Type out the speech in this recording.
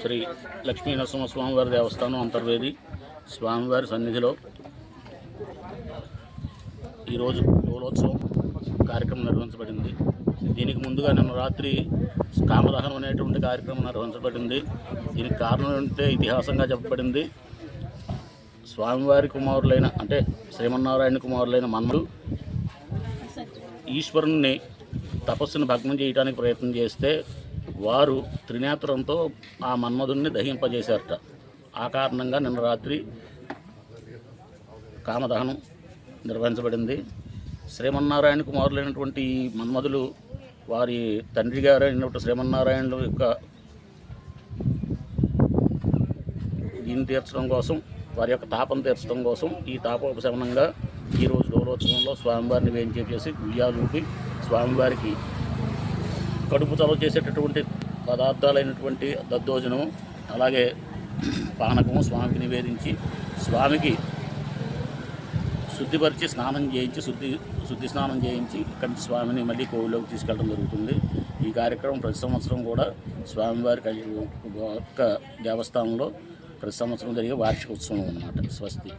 శ్రీ లక్ష్మీ నరసింహ స్వామివారి దేవస్థానం అంతర్వేది స్వామివారి సన్నిధిలో ఈరోజు యువలోత్సవం కార్యక్రమం నిర్వహించబడింది. దీనికి ముందుగా నిన్న రాత్రి కామదహనం అనేటువంటి కార్యక్రమం నిర్వహించబడింది. దీనికి కారణం అంటే ఇతిహాసంగా చెప్పబడింది. స్వామివారి కుమారులైన అంటే శ్రీమన్నారాయణ కుమారులైన మన్నులు ఈశ్వరుణ్ణి తపస్సును భగ్నం చేయడానికి ప్రయత్నం చేస్తే వారు త్రినేత్రంతో ఆ మన్మధుణ్ణి దహింపజేశారట. ఆ కారణంగా నిన్న రాత్రి కామదహనం నిర్వహించబడింది. శ్రీమన్నారాయణ కుమారులైనటువంటి ఈ మన్మధులు వారి తండ్రి గారు అయినటువంటి శ్రీమన్నారాయణుల యొక్క దీన్ని తీర్చడం కోసం వారి యొక్క తాపం తీర్చడం కోసం ఈ తాపోపశమనంగా ఈరోజు గౌరవోత్సవంలో స్వామివారిని వేయించేసి గుయ్యాలూపి స్వామివారికి కడుపు చలవ చేసేటటువంటి పదార్థాలైనటువంటి దద్దోజనం అలాగే పానకము స్వామికి నివేదించి స్వామికి శుద్ధిపరిచి స్నానం చేయించి శుద్ధి శుద్ధి స్నానం చేయించి ఇక్కడి నుంచి స్వామిని మళ్ళీ కోవిలోకి తీసుకెళ్ళడం జరుగుతుంది. ఈ కార్యక్రమం ప్రతి సంవత్సరం కూడా స్వామివారి ఒక్క యొక్క దేవస్థానంలో ప్రతి సంవత్సరం జరిగే వార్షిక ఉత్సవం అన్నమాట స్వస్తి.